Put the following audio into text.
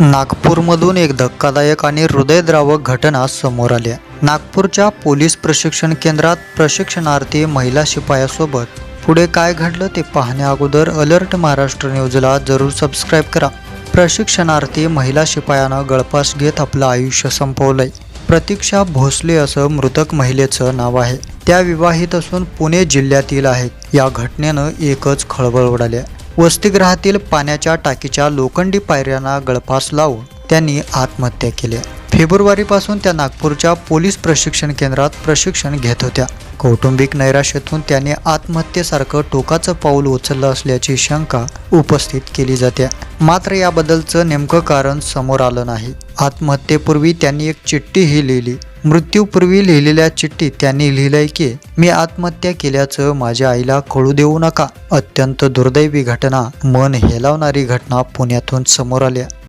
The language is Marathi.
नागपूरमधून एक धक्कादायक आणि हृदयद्रावक घटना समोर आल्या नागपूरच्या पोलीस प्रशिक्षण केंद्रात प्रशिक्षणार्थी महिला शिपायासोबत. पुढे काय घडलं ते पाहण्या अगोदर अलर्ट महाराष्ट्र न्यूजला जरूर सबस्क्राईब करा. प्रशिक्षणार्थी महिला शिपायानं गळपास घेत आपलं आयुष्य संपवलंय. प्रतीक्षा भोसले असं मृतक महिलेचं नाव आहे. त्या विवाहित असून पुणे जिल्ह्यातील आहेत. या घटनेनं एकच खळबळ उडाल्या वसतिगृहातील पाण्याच्या टाकीच्या लोखंडी पायऱ्यांना गळफास लावून त्यांनी आत्महत्या केली. फेब्रुवारीपासून त्या नागपूरच्या पोलीस प्रशिक्षण केंद्रात प्रशिक्षण घेत होत्या. कौटुंबिक नैराश्यातून त्याने आत्महत्येसारखं टोकाचं पाऊल उचललं असल्याची शंका उपस्थित केली जाते. मात्र याबद्दलचं नेमकं कारण समोर आलं नाही. आत्महत्येपूर्वी त्यांनी एक चिठ्ठीही लिहिली. मृत्यूपूर्वी लिहिलेल्या चिठ्ठीत त्यांनी लिहिलंय की मी आत्महत्या केल्याचं माझ्या आईला कळू देऊ नका. अत्यंत दुर्दैवी घटना. मन हेलावणारी घटना पुण्यातून समोर आल्या.